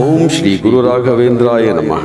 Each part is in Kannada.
ಓಂ ಶ್ರೀ ಗುರು ರಾಘವೇಂದ್ರಾಯ ನಮಃ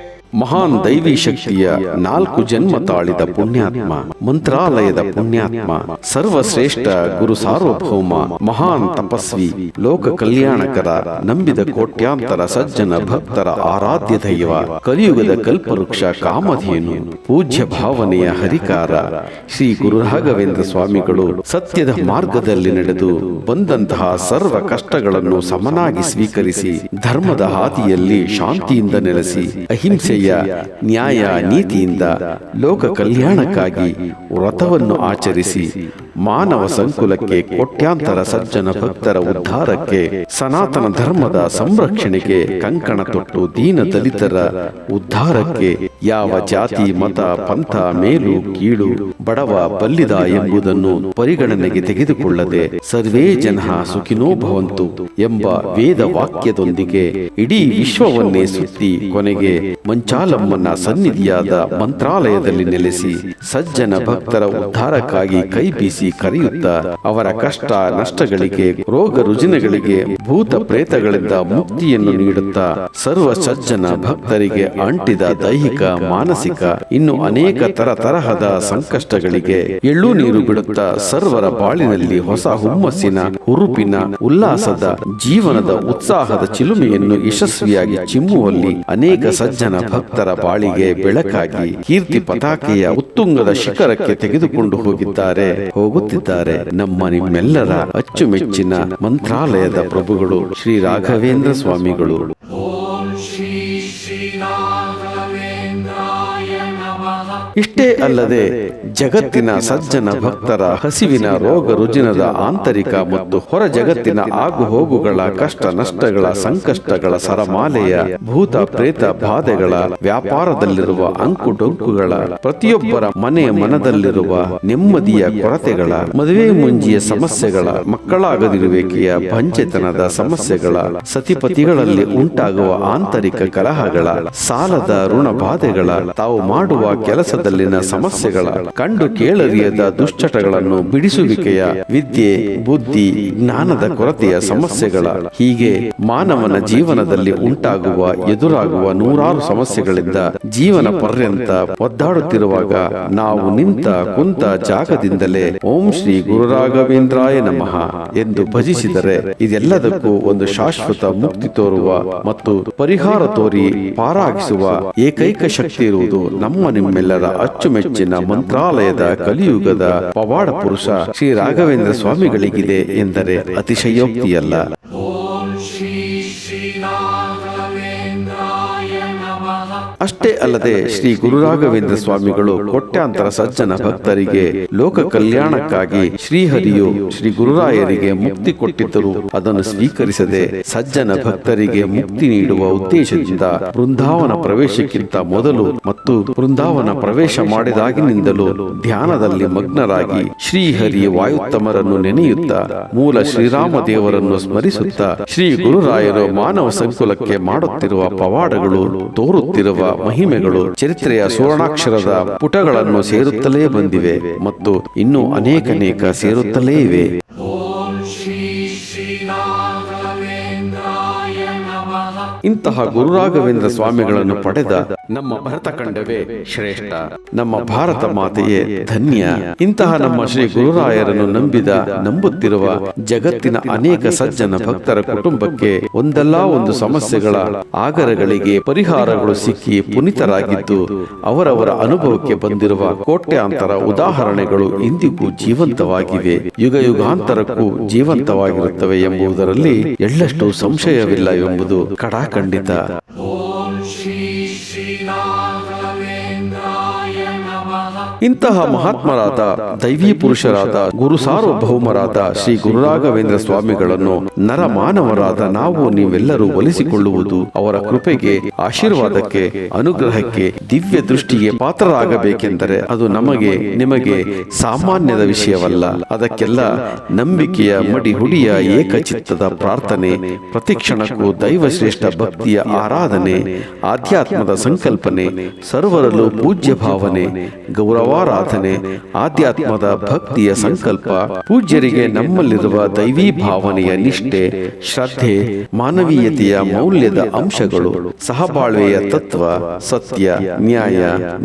ಮಹಾನ್ ದೈವಿ ಶಕ್ತಿಯ ನಾಲ್ಕು ಜನ್ಮ ತಾಳಿದ ಪುಣ್ಯಾತ್ಮ ಮಂತ್ರಾಲಯದ ಪುಣ್ಯಾತ್ಮ ಸರ್ವಶ್ರೇಷ್ಠ ಗುರು ಸಾರ್ವಭೌಮ ಮಹಾನ್ ತಪಸ್ವಿ ಲೋಕ ಕಲ್ಯಾಣಕರ ನಂಬಿದ ಕೋಟ್ಯಾಂತರ ಸಜ್ಜನ ಭಕ್ತರ ಆರಾಧ್ಯ ದೈವ ಕಲಿಯುಗದ ಕಲ್ಪವೃಕ್ಷ ಕಾಮಧೇನು ಪೂಜ್ಯ ಭಾವನೆಯ ಹರಿಕಾರ ಶ್ರೀ ಗುರು ರಾಘವೇಂದ್ರ ಸ್ವಾಮಿಗಳು ಸತ್ಯದ ಮಾರ್ಗದಲ್ಲಿ ನಡೆದು ಬಂದಂತಹ ಸರ್ವ ಕಷ್ಟಗಳನ್ನು ಸಮನಾಗಿ ಸ್ವೀಕರಿಸಿ ಧರ್ಮದ ಹಾದಿಯಲ್ಲಿ ಶಾಂತಿಯಿಂದ ನೆಲೆಸಿ ನ್ಯಾಯ ನೀತಿಯಿಂದ ಲೋಕ ಕಲ್ಯಾಣಕ್ಕಾಗಿ ವ್ರತವನ್ನು ಆಚರಿಸಿ. ಮಾನವ ಸಂಕುಲಕ್ಕೆ ಕೋಟ್ಯಾಂತರ ಸಜ್ಜನ ಭಕ್ತರ ಉದ್ಧಾರಕ್ಕೆ ಸನಾತನ ಧರ್ಮದ ಸಂರಕ್ಷಣೆಗೆ ಕಂಕಣ ತೊಟ್ಟು ದೀನ ದಲಿತರ ಉದ್ಧಾರಕ್ಕೆ ಯಾವ ಜಾತಿ, ಮತ, ಪಂಥ, ಮೇಲು, ಕೀಳು, ಬಡವ, ಬಲ್ಲಿದ ಎಂಬುದನ್ನು ಪರಿಗಣನೆಗೆ ತೆಗೆದುಕೊಳ್ಳದೆ ಸರ್ವೇ ಜನ ಸುಖಿನೋ ಭವಂತು ಎಂಬ ವೇದ ವಾಕ್ಯದೊಂದಿಗೆ ಇಡೀ ವಿಶ್ವವನ್ನೇ ಸುತ್ತಿ ಕೊನೆಗೆ ಮಂಚಾಲಮ್ಮನ ಸನ್ನಿಧಿಯಾದ ಮಂತ್ರಾಲಯದಲ್ಲಿ ನೆಲೆಸಿ ಸಜ್ಜನ ಭಕ್ತರ ಉದ್ಧಾರಕ್ಕಾಗಿ ಕೈ ಕರೆಯುತ್ತಾ ಅವರ ಕಷ್ಟ ನಷ್ಟಗಳಿಗೆ ರೋಗ ರುಜಿನಗಳಿಗೆ ಭೂತ ಪ್ರೇತಗಳಿಂದ ಮುಕ್ತಿಯನ್ನು ನೀಡುತ್ತಾ ಸರ್ವ ಸಜ್ಜನ ಭಕ್ತರಿಗೆ ಅಂಟಿದ ದೈಹಿಕ ಮಾನಸಿಕ ಇನ್ನು ಅನೇಕ ತರ ತರಹದ ಸಂಕಷ್ಟಗಳಿಗೆ ಎಳ್ಳು ನೀರು ಬಿಡುತ್ತಾ ಸರ್ವರ ಬಾಳಿನಲ್ಲಿ ಹೊಸ ಹುಮ್ಮಸ್ಸಿನ ಹುರುಪಿನ ಉಲ್ಲಾಸದ ಜೀವನದ ಉತ್ಸಾಹದ ಚಿಲುಮೆಯನ್ನು ಯಶಸ್ವಿಯಾಗಿ ಚಿಮ್ಮುವಲ್ಲಿ ಅನೇಕ ಸಜ್ಜನ ಭಕ್ತರ ಬಾಳಿಗೆ ಬೆಳಕಾಗಿ ಕೀರ್ತಿ ಪತಾಕೆಯ ಉತ್ತುಂಗದ ಶಿಖರಕ್ಕೆ ತೆಗೆದುಕೊಂಡು ಹೋಗಿದ್ದಾರೆ. ಹೋಗುತ್ತಿದ್ದಾರೆ. ನಮ್ಮ ನಿಮ್ಮೆಲ್ಲರ ಅಚ್ಚುಮೆಚ್ಚಿನ ಮಂತ್ರಾಲಯದ ಪ್ರಭುಗಳು ಶ್ರೀ ರಾಘವೇಂದ್ರ ಸ್ವಾಮಿಗಳು. ಇಷ್ಟೇ ಅಲ್ಲದೆ ಜಗತ್ತಿನ ಸಜ್ಜನ ಭಕ್ತರ ಹಸಿವಿನ ರೋಗ ರುಜಿನದ ಆಂತರಿಕ ಮತ್ತು ಹೊರ ಜಗತ್ತಿನ ಆಗು ಹೋಗುಗಳ ಕಷ್ಟ ನಷ್ಟಗಳ ಸಂಕಷ್ಟಗಳ ಸರಮಾಲೆಯ ಭೂತ ಪ್ರೇತ ಬಾಧೆಗಳ ವ್ಯಾಪಾರದಲ್ಲಿರುವ ಅಂಕು ಡೊಂಕುಗಳ ಪ್ರತಿಯೊಬ್ಬರ ಮನೆಯ ಮನದಲ್ಲಿರುವ ನೆಮ್ಮದಿಯ ಕೊರತೆಗಳ ಮದುವೆ ಮುಂಜಿಯ ಸಮಸ್ಯೆಗಳ ಮಕ್ಕಳಾಗದಿರುವಿಕೆಯ ಪಂಚತನದ ಸಮಸ್ಯೆಗಳ ಸತಿಪತಿಗಳಲ್ಲಿ ಉಂಟಾಗುವ ಆಂತರಿಕ ಕಲಹಗಳ ಸಾಲದ ಋಣ ಬಾಧೆಗಳ ತಾವು ಮಾಡುವ ಕೆಲಸದಲ್ಲಿನ ಸಮಸ್ಯೆಗಳ ಕಂಡು ಕೇಳರಿಯದ ದುಶ್ಚಟಗಳನ್ನು ಬಿಡಿಸುವಿಕೆಯ ವಿದ್ಯೆ ಬುದ್ಧಿ ಜ್ಞಾನದ ಕೊರತೆಯ ಸಮಸ್ಯೆಗಳ ಹೀಗೆ ಮಾನವನ ಜೀವನದಲ್ಲಿ ಉಂಟಾಗುವ ಎದುರಾಗುವ ನೂರಾರು ಸಮಸ್ಯೆಗಳಿಂದ ಜೀವನ ಪರ್ಯಂತ ಒದ್ದಾಡುತ್ತಿರುವಾಗ ನಾವು ನಿಂತ ಕುಂತ ಜಾಗದಿಂದಲೇ ಓಂ ಶ್ರೀ ಗುರುರಾಘವೇಂದ್ರಾಯ ನಮಃ ಎಂದು ಭಜಿಸಿದರೆ ಇದೆಲ್ಲದಕ್ಕೂ ಒಂದು ಶಾಶ್ವತ ಮುಕ್ತಿ ತೋರುವ ಮತ್ತು ಪರಿಹಾರ ತೋರಿ ಪಾರಾಗಿಸುವ ಏಕೈಕ ಶಕ್ತಿ ಇರುವುದು ನಮ್ಮ ನಿಮ್ಮೆಲ್ಲರ ಅಚ್ಚುಮೆಚ್ಚಿನ ಮಂತ್ರಾಲಯದ ಕಲಿಯುಗದ ಪವಾಡ ಪುರುಷ ಶ್ರೀ ರಾಘವೇಂದ್ರ ಸ್ವಾಮಿಗಳಿಗಿದೆ ಎಂದರೆ ಅತಿಶಯೋಕ್ತಿಯಲ್ಲ. ಅಷ್ಟೇ ಅಲ್ಲದೆ ಶ್ರೀ ಗುರುರಾಘವೇಂದ್ರ ಸ್ವಾಮಿಗಳು ಕೋಟ್ಯಾಂತರ ಸಜ್ಜನ ಭಕ್ತರಿಗೆ ಲೋಕ ಕಲ್ಯಾಣಕ್ಕಾಗಿ ಶ್ರೀಹರಿಯು ಶ್ರೀ ಗುರುರಾಯರಿಗೆ ಮುಕ್ತಿ ಕೊಟ್ಟಿದ್ದರು. ಅದನ್ನು ಸ್ವೀಕರಿಸದೆ ಸಜ್ಜನ ಭಕ್ತರಿಗೆ ಮುಕ್ತಿ ನೀಡುವ ಉದ್ದೇಶದಿಂದ ಬೃಂದಾವನ ಪ್ರವೇಶಕ್ಕಿಂತ ಮೊದಲು ಮತ್ತು ಬೃಂದಾವನ ಪ್ರವೇಶ ಮಾಡಿದಾಗಿನಿಂದಲೂ ಧ್ಯಾನದಲ್ಲಿ ಮಗ್ನರಾಗಿ ಶ್ರೀಹರಿ ವಾಯುತ್ತಮರನ್ನು ನೆನೆಯುತ್ತಾ ಮೂಲ ಶ್ರೀರಾಮ ದೇವರನ್ನು ಸ್ಮರಿಸುತ್ತಾ ಶ್ರೀ ಗುರುರಾಯರು ಮಾನವ ಸಂಕುಲಕ್ಕೆ ಮಾಡುತ್ತಿರುವ ಪವಾಡಗಳು ತೋರುತ್ತಿರುವ ಮಹಿಮೆಗಳು, ಚರಿತ್ರೆಯ ಸುವರ್ಣಾಕ್ಷರದ ಪುಟಗಳನ್ನು ಸೇರುತ್ತಲೇ ಬಂದಿವೆ ಮತ್ತು ಇನ್ನೂ ಅನೇಕನೇಕ ಸೇರುತ್ತಲೇ ಇವೆ. ಇಂತಹ ಗುರುರಾಘವೇಂದ್ರ ಸ್ವಾಮಿಗಳನ್ನು ಪಡೆದ ನಮ್ಮ ಭರತ ಕಂಡವೇ ಶ್ರೇಷ್ಠ. ನಮ್ಮ ಭಾರತ ಮಾತೆಯೇ ಧನ್ಯ. ಇಂತಹ ನಮ್ಮ ಶ್ರೀ ಗುರುರಾಯರನ್ನು ನಂಬಿದ ನಂಬುತ್ತಿರುವ ಜಗತ್ತಿನ ಅನೇಕ ಸಜ್ಜನ ಭಕ್ತರ ಕುಟುಂಬಕ್ಕೆ ಒಂದಲ್ಲ ಒಂದು ಸಮಸ್ಯೆಗಳ ಆಗರಗಳಿಗೆ ಪರಿಹಾರಗಳು ಸಿಕ್ಕಿ ಪುನಿತರಾಗಿದ್ದು ಅವರವರ ಅನುಭವಕ್ಕೆ ಬಂದಿರುವ ಕೋಟ್ಯಾಂತರ ಉದಾಹರಣೆಗಳು ಇಂದಿಗೂ ಜೀವಂತವಾಗಿವೆ. ಯುಗ ಯುಗಾಂತರಕ್ಕೂ ಜೀವಂತವಾಗಿರುತ್ತವೆ ಎಂಬುದರಲ್ಲಿ ಎಳ್ಳಷ್ಟು ಸಂಶಯವಿಲ್ಲ ಎಂಬುದು ಕಡಾಖಂಡಿತ. ಇಂತಹ ಮಹಾತ್ಮರಾದ ದೈವಿ ಪುರುಷರಾದ, ಗುರು ಸಾರ್ವಭೌಮರಾದ ಶ್ರೀ ಗುರುರಾಘವೇಂದ್ರ ಸ್ವಾಮಿಗಳನ್ನು ನರಮಾನವರಾದ ನಾವು ನೀವೆಲ್ಲರೂ ಒಲಿಸಿಕೊಳ್ಳುವುದು ಅವರ ಕೃಪೆಗೆ, ಆಶೀರ್ವಾದಕ್ಕೆ, ಅನುಗ್ರಹಕ್ಕೆ, ದಿವ್ಯ ದೃಷ್ಟಿಗೆ ಪಾತ್ರರಾಗಬೇಕೆಂದರೆ ಅದು ನಮಗೆ, ನಿಮಗೆ ಸಾಮಾನ್ಯದ ವಿಷಯವಲ್ಲ. ಅದಕ್ಕೆಲ್ಲ ನಂಬಿಕೆಯ ಮಡಿ ಹುಡಿಯ ಏಕಚಿತ್ತದ ಪ್ರಾರ್ಥನೆ, ಪ್ರತಿಕ್ಷಣಕ್ಕೂ ದೈವ ಶ್ರೇಷ್ಠ ಭಕ್ತಿಯ ಆರಾಧನೆ, ಆಧ್ಯಾತ್ಮದ ಸಂಕಲ್ಪನೆ, ಸರ್ವರಲ್ಲೂ ಪೂಜ್ಯ ಭಾವನೆ ಗೌರವಾರಾಧನೆ ಆಧ್ಯಾತ್ಮದ ಭಕ್ತಿಯ ಸಂಕಲ್ಪ, ಪೂಜ್ಯರಿಗೆ ನಮ್ಮಲ್ಲಿರುವ ದೈವಿ ಭಾವನೆಯ ನಿಷ್ಠೆ, ಶ್ರದ್ಧೆ, ಮಾನವೀಯತೆಯ ಮೌಲ್ಯದ ಅಂಶಗಳು, ಸಹಬಾಳ್ವೆಯ ತತ್ವ, ಸತ್ಯ, ನ್ಯಾಯ,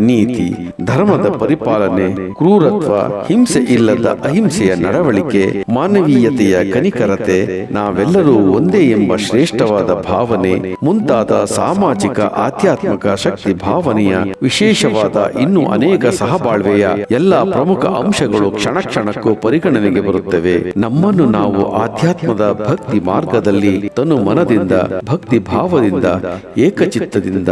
ನೀತಿ, ಧರ್ಮದ ಪರಿಪಾಲನೆ, ಕ್ರೂರತ್ವ, ಹಿಂಸೆ ಇಲ್ಲದ ಅಹಿಂಸೆಯ ನಡವಳಿಕೆ, ಮಾನವೀಯತೆಯ ಕನಿಕರತೆ, ನಾವೆಲ್ಲರೂ ಒಂದೇ ಎಂಬ ಶ್ರೇಷ್ಠವಾದ ಭಾವನೆ, ಮುಂತಾದ ಸಾಮಾಜಿಕ, ಆಧ್ಯಾತ್ಮಿಕ ಶಕ್ತಿ ಭಾವನೆಯ ವಿಶೇಷವಾದ ಇನ್ನೂ ಅನೇಕ ಸಹಬಾಳ್ವೆಯ ಎಲ್ಲ ಪ್ರಮುಖ ಅಂಶಗಳು ಕ್ಷಣ ಕ್ಷಣಕ್ಕೂ ಪರಿಗಣನೆಗೆ ಬರುತ್ತವೆ. ನಮ್ಮನ್ನು ನಾವು ಆಧ್ಯಾತ್ಮದ ಭಕ್ತಿ ಮಾರ್ಗದಲ್ಲಿ ತನು ಮನದಿಂದ ಭಕ್ತಿ ಭಾವದಿಂದ ಏಕಚಿತ್ತದಿಂದ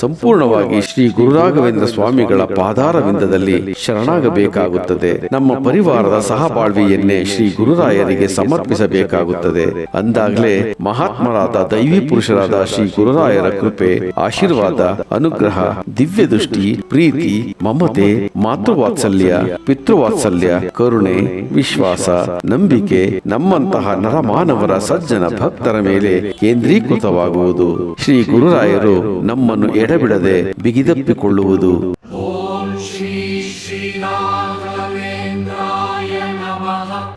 ಸಂಪೂರ್ಣವಾಗಿ ಶ್ರೀ ಗುರುರಾಘವೇಂದ್ರ ಸ್ವಾಮಿಗಳ ಪಾದಾರವಿಂದದಲ್ಲಿ ಶರಣಾಗಬೇಕಾಗುತ್ತದೆ. ನಮ್ಮ ಪರಿವಾರದ ಸಹಬಾಳ್ವೆಯನ್ನೇ ಶ್ರೀ ಗುರುರಾಯರಿಗೆ ಸಮರ್ಪಿಸಬೇಕಾಗುತ್ತದೆ. ಅಂದಾಗಲೇ ಮಹಾತ್ಮರಾದ ದೈವಿ ಪುರುಷರಾದ ಶ್ರೀ ಗುರುರಾಯರ ಕೃಪೆ ಆಶೀರ್ವಾದ ಅನುಗ್ರಹ ದಿವ್ಯ ದೃಷ್ಟಿ ಪ್ರೀತಿ ಮಮತೆ ಮಾತೃವಾತ್ಸಲ್ಯ, ಪಿತೃವಾತ್ಸಲ್ಯ, ಕರುಣೆ, ವಿಶ್ವಾಸ, ನಂಬಿಕೆ, ನಮ್ಮಂತಹ ನರಮಾನವರ ಸಜ್ಜನ ಭಕ್ತರ ಮೇಲೆ ಕೇಂದ್ರೀಕೃತವಾಗುವುದು. ಶ್ರೀ ಗುರುರಾಯರು ನಮ್ಮನ್ನು ಎಡಬಿಡದೆ ಬಿಗಿದಪ್ಪಿಕೊಳ್ಳುವುದು.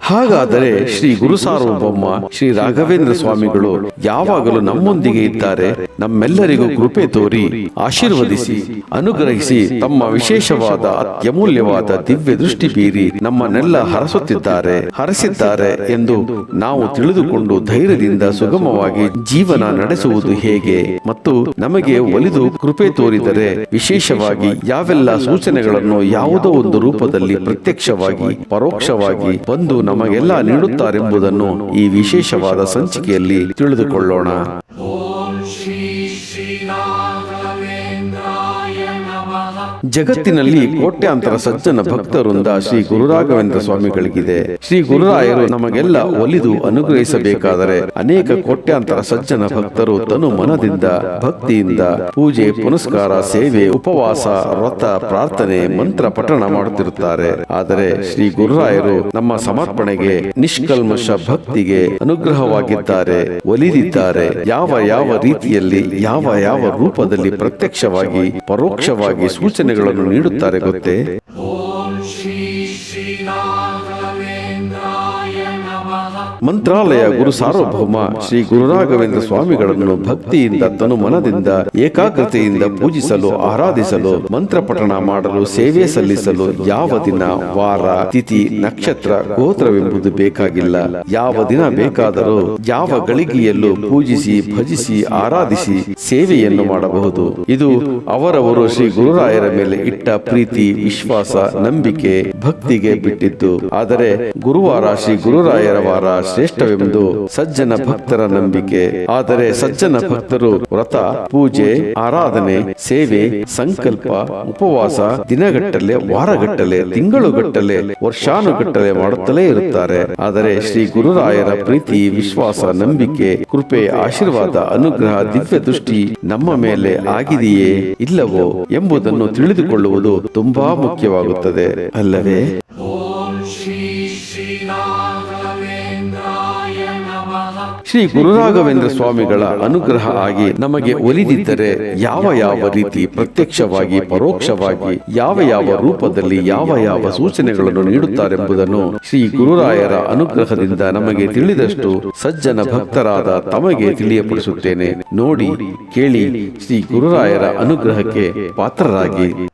ಹಾಗಾದರೆ ಶ್ರೀ ಗುರು ಸಾರ್ವಭೌಮ ಶ್ರೀ ರಾಘವೇಂದ್ರ ಸ್ವಾಮಿಗಳು ಯಾವಾಗಲೂ ನಮ್ಮೊಂದಿಗೆ ಇದ್ದಾರೆ. ನಮ್ಮೆಲ್ಲರಿಗೂ ಕೃಪೆ ತೋರಿ ಆಶೀರ್ವದಿಸಿ ಅನುಗ್ರಹಿಸಿ ತಮ್ಮ ವಿಶೇಷವಾದ ಅತ್ಯಮೂಲ್ಯವಾದ ದಿವ್ಯ ದೃಷ್ಟಿ ಬೀರಿ ನಮ್ಮನ್ನೆಲ್ಲ ಹರಸುತ್ತಿದ್ದಾರೆ ಹರಸಿದ್ದಾರೆ ಎಂದು ನಾವು ತಿಳಿದುಕೊಂಡು ಧೈರ್ಯದಿಂದ ಸುಗಮವಾಗಿ ಜೀವನ ನಡೆಸುವುದು ಹೇಗೆ ಮತ್ತು ನಮಗೆ ಒಲಿದು ಕೃಪೆ ತೋರಿದರೆ ವಿಶೇಷವಾಗಿ ಯಾವೆಲ್ಲ ಸೂಚನೆಗಳನ್ನು ಯಾವುದೋ ಒಂದು ರೂಪದಲ್ಲಿ ಪ್ರತ್ಯಕ್ಷವಾಗಿ ಪರೋಕ್ಷವಾಗಿ ಬಂದು ನಮಗೆಲ್ಲ ನೀಡುತ್ತಾರೆಂಬುದನ್ನು ಈ ವಿಶೇಷವಾದ ಸಂಚಿಕೆಯಲ್ಲಿ ತಿಳಿದುಕೊಳ್ಳೋಣ. ಜಗತ್ತಿನಲ್ಲಿ ಕೋಟ್ಯಾಂತರ ಸಜ್ಜನ ಭಕ್ತರುಂದ ಶ್ರೀ ಗುರುರಾಘವೇಂದ್ರ ಸ್ವಾಮಿಗಳಿಗಿದೆ. ಶ್ರೀ ಗುರುರಾಯರು ನಮಗೆಲ್ಲ ಒಲಿದು ಅನುಗ್ರಹಿಸಬೇಕಾದರೆ ಅನೇಕ ಕೋಟ್ಯಾಂತರ ಸಜ್ಜನ ಭಕ್ತರು ತನು ಮನದಿಂದ ಭಕ್ತಿಯಿಂದ ಪೂಜೆ ಪುನಸ್ಕಾರ ಸೇವೆ ಉಪವಾಸ ವ್ರತ ಪ್ರಾರ್ಥನೆ ಮಂತ್ರ ಪಠಣ ಮಾಡುತ್ತಿರುತ್ತಾರೆ. ಆದರೆ ಶ್ರೀ ಗುರುರಾಯರು ನಮ್ಮ ಸಮರ್ಪಣೆಗೆ ನಿಷ್ಕಲ್ಮಶ ಭಕ್ತಿಗೆ ಅನುಗ್ರಹವಾಗಿದ್ದಾರೆ. ಒಲಿದಿದ್ದಾರೆ. ಯಾವ ಯಾವ ರೀತಿಯಲ್ಲಿ ಯಾವ ಯಾವ ರೂಪದಲ್ಲಿ ಪ್ರತ್ಯಕ್ಷವಾಗಿ ಪರೋಕ್ಷವಾಗಿ ಸೂಚನೆಗಳನ್ನು ನೀಡುತ್ತಾರೆ ಗೊತ್ತೇ ಮಂತ್ರಾಲಯ ಗುರು ಸಾರ್ವಭೌಮ ಶ್ರೀ ಗುರುರಾಘವೇಂದ್ರ ಸ್ವಾಮಿಗಳನ್ನು ಭಕ್ತಿಯಿಂದ ತನುಮನದಿಂದ ಏಕಾಗ್ರತೆಯಿಂದ ಪೂಜಿಸಲು ಆರಾಧಿಸಲು ಮಂತ್ರ ಪಠಣ ಮಾಡಲು ಸೇವೆ ಸಲ್ಲಿಸಲು ಯಾವ ದಿನ ವಾರ ತಿಥಿ ನಕ್ಷತ್ರ ಗೋತ್ರವೆಂಬುದು ಬೇಕಾಗಿಲ್ಲ. ಯಾವ ದಿನ ಬೇಕಾದರೂ ಯಾವ ಗಳಿಗೆಯಲ್ಲೂ ಪೂಜಿಸಿ ಭಜಿಸಿ ಆರಾಧಿಸಿ ಸೇವೆಯನ್ನು ಮಾಡಬಹುದು. ಇದು ಅವರವರು ಶ್ರೀ ಗುರುರಾಯರ ಮೇಲೆ ಇಟ್ಟ ಪ್ರೀತಿ ವಿಶ್ವಾಸ ನಂಬಿಕೆ ಭಕ್ತಿಗೆ ಬಿಟ್ಟಿದ್ದು ಆದರೆ ಗುರುವಾರ ಶ್ರೀ ಗುರುರಾಯರ ವಾರ ಶ್ರೇಷ್ಠವೆಂದು ಸಜ್ಜನ ಭಕ್ತರ ನಂಬಿಕೆ. ಆದರೆ ಸಜ್ಜನ ಭಕ್ತರು ವ್ರತ ಪೂಜೆ ಆರಾಧನೆ ಸೇವೆ ಸಂಕಲ್ಪ ಉಪವಾಸ ದಿನಗಟ್ಟಲೆ ವಾರಗಟ್ಟಲೆ ತಿಂಗಳುಗಟ್ಟಲೆ ವರ್ಷಾನುಗಟ್ಟಲೆ ಮಾಡುತ್ತಲೇ ಇರುತ್ತಾರೆ. ಆದರೆ ಶ್ರೀ ಗುರುರಾಯರ ಪ್ರೀತಿ ವಿಶ್ವಾಸ ನಂಬಿಕೆ ಕೃಪೆ ಆಶೀರ್ವಾದ ಅನುಗ್ರಹ ದಿವ್ಯ ದೃಷ್ಟಿ ನಮ್ಮ ಮೇಲೆ ಆಗಿದೆಯೇ ಇಲ್ಲವೋ ಎಂಬುದನ್ನು ತಿಳಿದುಕೊಳ್ಳುವುದು ತುಂಬಾ ಮುಖ್ಯವಾಗುತ್ತದೆ. ಅಲ್ಲವೇ? ಶ್ರೀ ಗುರುರಾಘವೇಂದ್ರ ಸ್ವಾಮಿಗಳ ಅನುಗ್ರಹ ಆಗಿ ನಮಗೆ ಒಲಿದಿದ್ದರೆ ಯಾವ ಯಾವ ರೀತಿ ಪ್ರತ್ಯಕ್ಷವಾಗಿ ಪರೋಕ್ಷವಾಗಿ ಯಾವ ಯಾವ ರೂಪದಲ್ಲಿ ಯಾವ ಯಾವ ಸೂಚನೆಗಳನ್ನು ನೀಡುತ್ತಾರೆಂಬುದನ್ನು ಶ್ರೀ ಗುರುರಾಯರ ಅನುಗ್ರಹದಿಂದ ನಮಗೆ ತಿಳಿದಷ್ಟು ಸಜ್ಜನ ಭಕ್ತರಾದ ತಮಗೆ ತಿಳಿಯಪಡಿಸುತ್ತೇನೆ. ನೋಡಿ ಕೇಳಿ ಶ್ರೀ ಗುರುರಾಯರ ಅನುಗ್ರಹಕ್ಕೆ ಪಾತ್ರರಾಗಿ.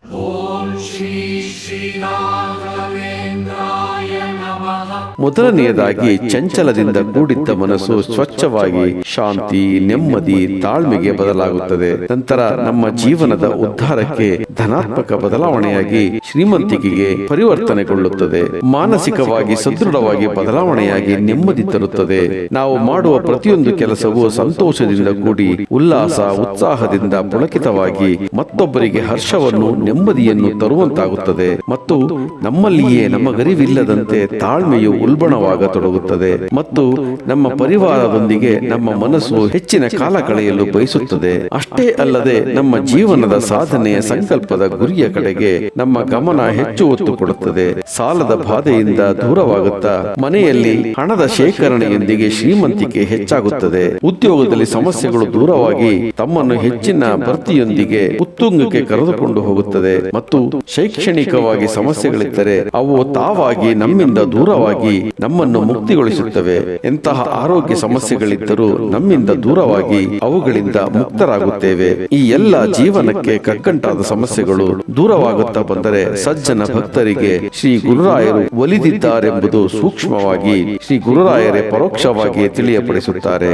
ಮೊದಲನೆಯದಾಗಿ ಚಂಚಲದಿಂದ ಕೂಡಿದ್ದ ಮನಸ್ಸು ಸ್ವಚ್ಛವಾಗಿ, ಶಾಂತಿ, ನೆಮ್ಮದಿ, ತಾಳ್ಮೆಗೆ ಬದಲಾಗುತ್ತದೆ. ನಂತರ ನಮ್ಮ ಜೀವನದ ಉದ್ಧಾರಕ್ಕೆ ಧನಾತ್ಮಕ ಬದಲಾವಣೆಯಾಗಿ ಶ್ರೀಮಂತಿಕೆಗೆ ಪರಿವರ್ತನೆಗೊಳ್ಳುತ್ತದೆ. ಮಾನಸಿಕವಾಗಿ ಸದೃಢವಾಗಿ ಬದಲಾವಣೆಯಾಗಿ ನೆಮ್ಮದಿ ತರುತ್ತದೆ. ನಾವು ಮಾಡುವ ಪ್ರತಿಯೊಂದು ಕೆಲಸವು ಸಂತೋಷದಿಂದ ಕೂಡಿ, ಉಲ್ಲಾಸ, ಉತ್ಸಾಹದಿಂದ ಪುಳಕಿತವಾಗಿ ಮತ್ತೊಬ್ಬರಿಗೆ ಹರ್ಷವನ್ನು, ನೆಮ್ಮದಿಯನ್ನು ತರುವಂತಾಗುತ್ತದೆ. ಮತ್ತು ನಮ್ಮಲ್ಲಿಯೇ ಗರಿವಿಲ್ಲದಂತೆ ತಾಳ್ಮೆಯು ಉಲ್ಬಣವಾಗತೊಡಗುತ್ತದೆ ಮತ್ತು ನಮ್ಮ ಪರಿವಾರದೊಂದಿಗೆ ನಮ್ಮ ಮನಸ್ಸು ಹೆಚ್ಚಿನ ಕಾಲ ಕಳೆಯಲು ಬಯಸುತ್ತದೆ. ಅಷ್ಟೇ ಅಲ್ಲದೆ ನಮ್ಮ ಜೀವನದ ಸಾಧನೆಯ ಸಂಕಲ್ಪದ ಗುರಿಯ ಕಡೆಗೆ ನಮ್ಮ ಗಮನ ಹೆಚ್ಚು ಒತ್ತು ಕೊಡುತ್ತದೆ. ಸಾಲದ ಬಾಧೆಯಿಂದ ದೂರವಾಗುತ್ತಾ ಮನೆಯಲ್ಲಿ ಹಣದ ಶೇಖರಣೆಯೊಂದಿಗೆ ಶ್ರೀಮಂತಿಕೆ ಹೆಚ್ಚಾಗುತ್ತದೆ. ಉದ್ಯೋಗದಲ್ಲಿ ಸಮಸ್ಯೆಗಳು ದೂರವಾಗಿ ತಮ್ಮನ್ನು ಹೆಚ್ಚಿನ ಭರ್ತಿಯೊಂದಿಗೆ ಉತ್ತುಂಗಕ್ಕೆ ಕರೆದುಕೊಂಡು ಹೋಗುತ್ತದೆ ಮತ್ತು ಶೈಕ್ಷಣಿಕವಾಗಿ ಸಮಸ್ಯೆಗಳಿದ್ದರೆ ಅವು ತಾವಾಗಿ ನಮ್ಮಿಂದ ದೂರವಾಗಿ ನಮ್ಮನ್ನು ಮುಕ್ತಿಗೊಳಿಸುತ್ತವೆ. ಎಂತಹ ಆರೋಗ್ಯ ಸಮಸ್ಯೆಗಳಿದ್ದರೂ ನಮ್ಮಿಂದ ದೂರವಾಗಿ ಅವುಗಳಿಂದ ಮುಕ್ತರಾಗುತ್ತೇವೆ. ಈ ಎಲ್ಲ ಜೀವನಕ್ಕೆ ಕಕ್ಕಂಟಾದ ಸಮಸ್ಯೆಗಳು ದೂರವಾಗುತ್ತಾ ಬಂದರೆ ಸಜ್ಜನ ಭಕ್ತರಿಗೆ ಶ್ರೀ ಗುರುರಾಯರು ಒಲಿದಿದ್ದಾರೆಂಬುದು ಸೂಕ್ಷ್ಮವಾಗಿ ಶ್ರೀ ಗುರುರಾಯರೇ ಪರೋಕ್ಷವಾಗಿ ತಿಳಿಯಪಡಿಸುತ್ತಾರೆ.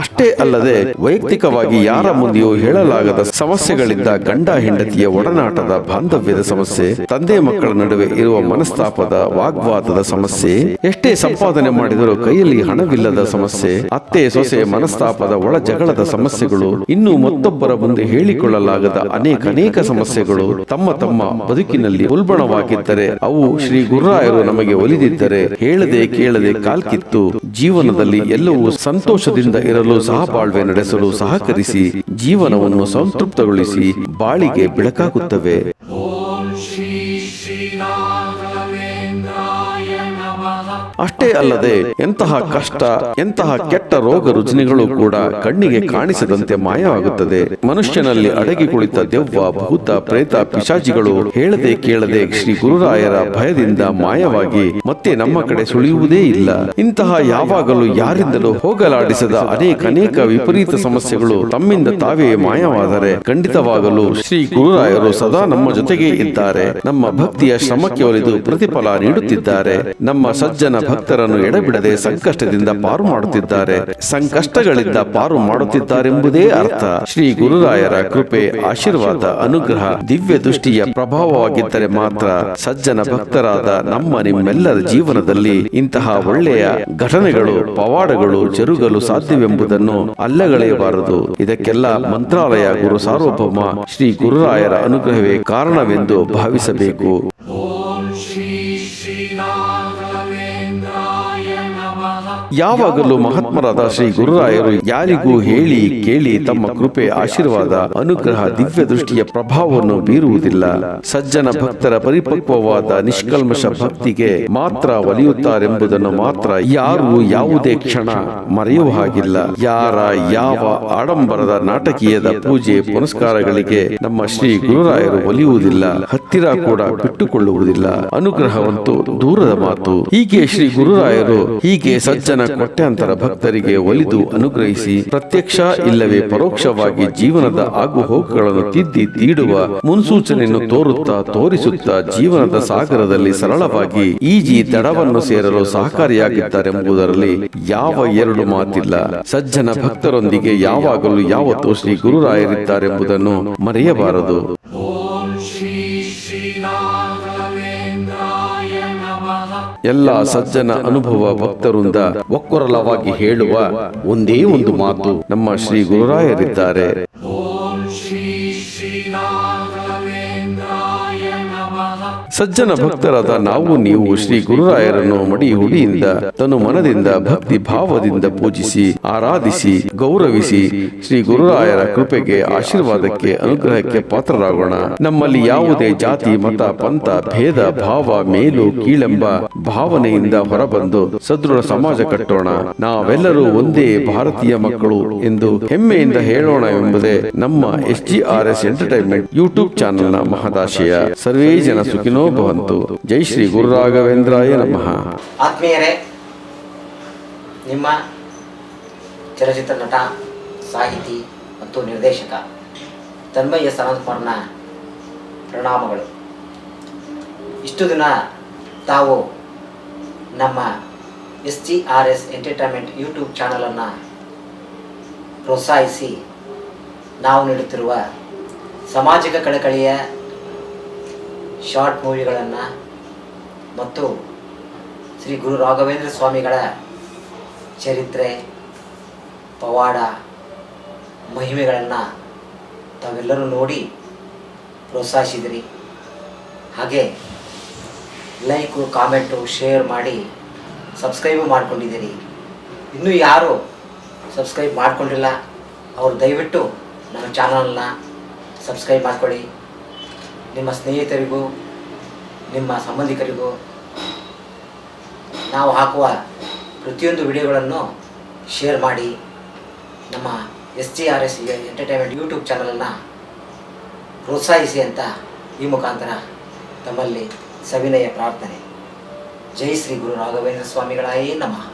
ಅಷ್ಟೇ ಅಲ್ಲದೆ ವೈಯಕ್ತಿಕವಾಗಿ ಯಾರ ಮುಂದೆಯೂ ಹೇಳಲಾಗದ ಸಮಸ್ಯೆಗಳಿಂದ ಗಂಡ ಹೆಂಡತಿಯ ಒಡನಾಟದ ಬಾಂಧವ್ಯದ ಸಮಸ್ಯೆ, ತಂದೆ ಮಕ್ಕಳ ನಡುವೆ ಇರುವ ಮನಸ್ತಾಪದ, ವಾಗ್ವಾದದ ಸಮಸ್ಯೆ, ಎಷ್ಟೇ ಸಂಪಾದನೆ ಮಾಡಿದರೂ ಕೈಯಲ್ಲಿ ಹಣವಿಲ್ಲದ ಸಮಸ್ಯೆ, ಅತ್ತೆ ಸೊಸೆ ಮನಸ್ತಾಪದ ಒಳ ಜಗಳದ ಸಮಸ್ಯೆಗಳು, ಇನ್ನು ಮತ್ತೊಬ್ಬರ ಮುಂದೆ ಹೇಳಿಕೊಳ್ಳಲಾಗದ ಅನೇಕ ಅನೇಕ ಸಮಸ್ಯೆಗಳು ತಮ್ಮ ತಮ್ಮ ಬದುಕಿನಲ್ಲಿ ಉಲ್ಬಣವಾಗಿದ್ದರೆ ಅವು ಶ್ರೀ ಗುರುರಾಯರು ನಮಗೆ ಒಲಿದಿದ್ದರೆ ಹೇಳದೆ ಕೇಳದೆ ಕಾಲ್ಕಿತ್ತು, ಜೀವನದಲ್ಲಿ ಎಲ್ಲವೂ ಸಂತೋಷದಿಂದ ಇರಲು ಸಹಬಾಳ್ವೆ ನಡೆಸಲು ಸಹಕರಿಸಿ ಜೀವನವನ್ನು ಸಂತೃಪ್ತಗೊಳಿಸಿ ಬಾಳಿಗೆ ಬೆಳಕಾಗುತ್ತವೆ. ಅಷ್ಟೇ ಅಲ್ಲದೆ ಎಂತಹ ಕಷ್ಟ, ಎಂತಹ ಕೆಟ್ಟ ರೋಗ ರುಜಿನಗಳು ಕೂಡ ಕಣ್ಣಿಗೆ ಕಾಣಿಸದಂತೆ ಮಾಯವಾಗುತ್ತದೆ. ಮನುಷ್ಯನಲ್ಲಿ ಅಡಗಿ ಕುಳಿತ ದೆವ್ವ, ಭೂತ, ಪ್ರೇತ, ಪಿಶಾಚಿಗಳು ಹೇಳದೆ ಕೇಳದೆ ಶ್ರೀ ಗುರುರಾಯರ ಭಯದಿಂದ ಮಾಯವಾಗಿ ಮತ್ತೆ ನಮ್ಮ ಕಡೆ ಸುಳಿಯುವುದೇ ಇಲ್ಲ. ಇಂತಹ ಯಾವಾಗಲೂ ಯಾರಿಂದಲೂ ಹೋಗಲಾಡಿಸದ ಅನೇಕ ಅನೇಕ ವಿಪರೀತ ಸಮಸ್ಯೆಗಳು ತಮ್ಮಿಂದ ತಾವೇ ಮಾಯವಾದರೆ ಖಂಡಿತವಾಗಲು ಶ್ರೀ ಗುರುರಾಯರು ಸದಾ ನಮ್ಮ ಜೊತೆಗೆ ಇದ್ದಾರೆ. ನಮ್ಮ ಭಕ್ತಿಯ ಶ್ರಮಕ್ಕೆ ಒಲಿದು ಪ್ರತಿಫಲ ನೀಡುತ್ತಿದ್ದಾರೆ. ನಮ್ಮ ಸಜ್ಜನ ಭಕ್ತರನ್ನು ಎಡಬಿಡದೆ ಸಂಕಷ್ಟದಿಂದ ಪಾರು ಮಾಡುತ್ತಿದ್ದಾರೆ. ಸಂಕಷ್ಟಗಳಿಂದ ಪಾರು ಮಾಡುತ್ತಿದ್ದಾರೆಂಬುದೇ ಅರ್ಥ. ಶ್ರೀ ಗುರುರಾಯರ ಕೃಪೆ, ಆಶೀರ್ವಾದ, ಅನುಗ್ರಹ, ದಿವ್ಯ ದೃಷ್ಟಿಯ ಪ್ರಭಾವವಾಗಿದ್ದರೆ ಮಾತ್ರ ಸಜ್ಜನ ಭಕ್ತರಾದ ನಮ್ಮ ನಿಮ್ಮೆಲ್ಲರ ಜೀವನದಲ್ಲಿ ಇಂತಹ ಒಳ್ಳೆಯ ಘಟನೆಗಳು, ಪವಾಡಗಳು ಜರುಗಲು ಸಾಧ್ಯವೆಂಬುದನ್ನು ಅಲ್ಲಗಳೆಯಬಾರದು. ಇದಕ್ಕೆಲ್ಲ ಮಂತ್ರಾಲಯ ಗುರು ಸಾರ್ವಭೌಮ ಶ್ರೀ ಗುರುರಾಯರ ಅನುಗ್ರಹವೇ ಕಾರಣವೆಂದು ಭಾವಿಸಬೇಕು. ಯಾವಾಗಲೂ ಮಹಾತ್ಮರಾದ ಶ್ರೀ ಗುರುರಾಯರು ಯಾರಿಗೂ ಹೇಳಿ ಕೇಳಿ ತಮ್ಮ ಕೃಪೆ, ಆಶೀರ್ವಾದ, ಅನುಗ್ರಹ, ದಿವ್ಯ ದೃಷ್ಟಿಯ ಪ್ರಭಾವವನ್ನು ಬೀರುವುದಿಲ್ಲ. ಸಜ್ಜನ ಭಕ್ತರ ಪರಿಪಕ್ವವಾದ ನಿಷ್ಕಲ್ಮಶ ಭಕ್ತಿಗೆ ಮಾತ್ರ ಒಲಿಯುತ್ತಾರೆಂಬುದನ್ನು ಮಾತ್ರ ಯಾರು ಯಾವುದೇ ಕ್ಷಣ ಮರೆಯುವ ಹಾಗಿಲ್ಲ. ಯಾರ ಯಾವ ಆಡಂಬರದ ನಾಟಕೀಯದ ಪೂಜೆ, ಪುನಸ್ಕಾರಗಳಿಗೆ ನಮ್ಮ ಶ್ರೀ ಗುರುರಾಯರು ಒಲಿಯುವುದಿಲ್ಲ. ಹತ್ತಿರ ಕೂಡ ಬಿಟ್ಟುಕೊಳ್ಳುವುದಿಲ್ಲ. ಅನುಗ್ರಹವಂತೂ ದೂರದ ಮಾತು. ಹೀಗೆ ಶ್ರೀ ಗುರುರಾಯರು ಹೀಗೆ ಸಜ್ಜನ ಕೋಟ್ಯಾಂತರ ಭಕ್ತರಿಗೆ ಒಲಿದು ಅನುಗ್ರಹಿಸಿ, ಪ್ರತ್ಯಕ್ಷ ಇಲ್ಲವೇ ಪರೋಕ್ಷವಾಗಿ ಜೀವನದ ಆಗುಹೋಗುಗಳನ್ನು ತಿದ್ದಿ ತೀಡುವ ಮುನ್ಸೂಚನೆಯನ್ನು ತೋರುತ್ತಾ ತೋರಿಸುತ್ತಾ ಜೀವನದ ಸಾಗರದಲ್ಲಿ ಸರಳವಾಗಿ ಈಜಿ ದಡವನ್ನು ಸೇರಲು ಸಹಕಾರಿಯಾಗಿದ್ದಾರೆಂಬುದರಲ್ಲಿ ಯಾವ ಎರಡು ಮಾತಿಲ್ಲ. ಸಜ್ಜನ ಭಕ್ತರೊಂದಿಗೆ ಯಾವಾಗಲೂ ಯಾವತ್ತೂ ಶ್ರೀ ಗುರುರಾಯರಿದ್ದಾರೆಂಬುದನ್ನು ಮರೆಯಬಾರದು. ಎಲ್ಲ ಸಜ್ಜನ ಅನುಭವ ಭಕ್ತರಿಂದ ಒಕ್ಕೊರಲವಾಗಿ ಹೇಳುವ ಒಂದೇ ಒಂದು ಮಾತು ನಮ್ಮ ಶ್ರೀ ಗುರುರಾಯರಿದ್ದಾರೆ. ಸಜ್ಜನ ಭಕ್ತರಾದ ನಾವು ನೀವು ಶ್ರೀ ಗುರುರಾಯರನ್ನು ಮಡಿ ಹುಡಿಯಿಂದ ತನು ಮನದಿಂದ ಭಕ್ತಿ ಭಾವದಿಂದ ಪೂಜಿಸಿ, ಆರಾಧಿಸಿ, ಗೌರವಿಸಿ ಶ್ರೀ ಗುರುರಾಯರ ಕೃಪೆಗೆ ಆಶೀರ್ವಾದಕ್ಕೆ ಅನುಗ್ರಹಕ್ಕೆ ಪಾತ್ರರಾಗೋಣ. ನಮ್ಮಲ್ಲಿ ಯಾವುದೇ ಜಾತಿ, ಮತ, ಪಂಥ, ಭೇದ, ಭಾವ, ಮೇಲು, ಕೀಳೆಂಬ ಭಾವನೆಯಿಂದ ಹೊರಬಂದು ಸದೃಢ ಸಮಾಜ ಕಟ್ಟೋಣ. ನಾವೆಲ್ಲರೂ ಒಂದೇ ಭಾರತೀಯ ಮಕ್ಕಳು ಎಂದು ಹೆಮ್ಮೆಯಿಂದ ಹೇಳೋಣ ಎಂಬುದೇ ನಮ್ಮ S G R S entertainment YouTube ಚಾನೆಲ್ನ ಮಹದಾಶಯ. ಸರ್ವೇ ಜನ ಸುಖಿನೋ ಭವಂತು ಜೈ ಶ್ರೀ ಗುರುರಾಘವೇಂದ್ರಾಯ ನಮಃ. ಆತ್ಮೀಯರೇ, ನಿಮ್ಮ ಚಲಚಿತ್ರ ನಟ, ಸಾಹಿತಿ ಮತ್ತು ನಿರ್ದೇಶಕ ತನ್ಮಯ್ಯ ಸನತ್ಕುಮಾರ್ನ ಪ್ರಣಾಮಗಳು. ಇಷ್ಟು ದಿನ ತಾವು ನಮ್ಮ S G R S entertainment YouTube ಚಾನಲನ್ನು ಪ್ರೋತ್ಸಾಹಿಸಿ ನಾವು ನೀಡುತ್ತಿರುವ ಸಾಮಾಜಿಕ ಕಳಕಳಿಯ ಶಾರ್ಟ್ ಮೂವಿಗಳನ್ನು ಮತ್ತು ಶ್ರೀ ಗುರು ರಾಘವೇಂದ್ರ ಸ್ವಾಮಿಗಳ ಚರಿತ್ರೆ, ಪವಾಡ, ಮಹಿಮೆಗಳನ್ನು ತಾವೆಲ್ಲರೂ ನೋಡಿ ಪ್ರೋತ್ಸಾಹಿಸಿದಿರಿ. ಹಾಗೆ ಲೈಕು, ಕಾಮೆಂಟು, ಶೇರ್ ಮಾಡಿ ಸಬ್ಸ್ಕ್ರೈಬು ಮಾಡ್ಕೊಂಡಿದ್ದೀರಿ ಇನ್ನೂ ಯಾರು ಸಬ್ಸ್ಕ್ರೈಬ್ ಮಾಡಿಕೊಂಡಿಲ್ಲ, ಅವರು ದಯವಿಟ್ಟು ನಮ್ಮ ಚಾನಲ್ನ ಸಬ್ಸ್ಕ್ರೈಬ್ ಮಾಡ್ಕೊಳ್ಳಿ. ನಿಮ್ಮ ಸ್ನೇಹಿತರಿಗೂ, ನಿಮ್ಮ ಸಂಬಂಧಿಕರಿಗೂ ನಾವು ಹಾಕುವ ಪ್ರತಿಯೊಂದು ವಿಡಿಯೋಗಳನ್ನು ಶೇರ್ ಮಾಡಿ ನಮ್ಮ S G R S entertainment YouTube ಚಾನಲನ್ನು ಪ್ರೋತ್ಸಾಹಿಸಿ ಅಂತ ಈ ಮುಖಾಂತರ ತಮ್ಮಲ್ಲಿ ಸವಿನಯ ಪ್ರಾರ್ಥನೆ. ಜೈ ಶ್ರೀ ಗುರು ರಾಘವೇಂದ್ರ ಸ್ವಾಮಿಗಳಾಯೇ ನಮಃ.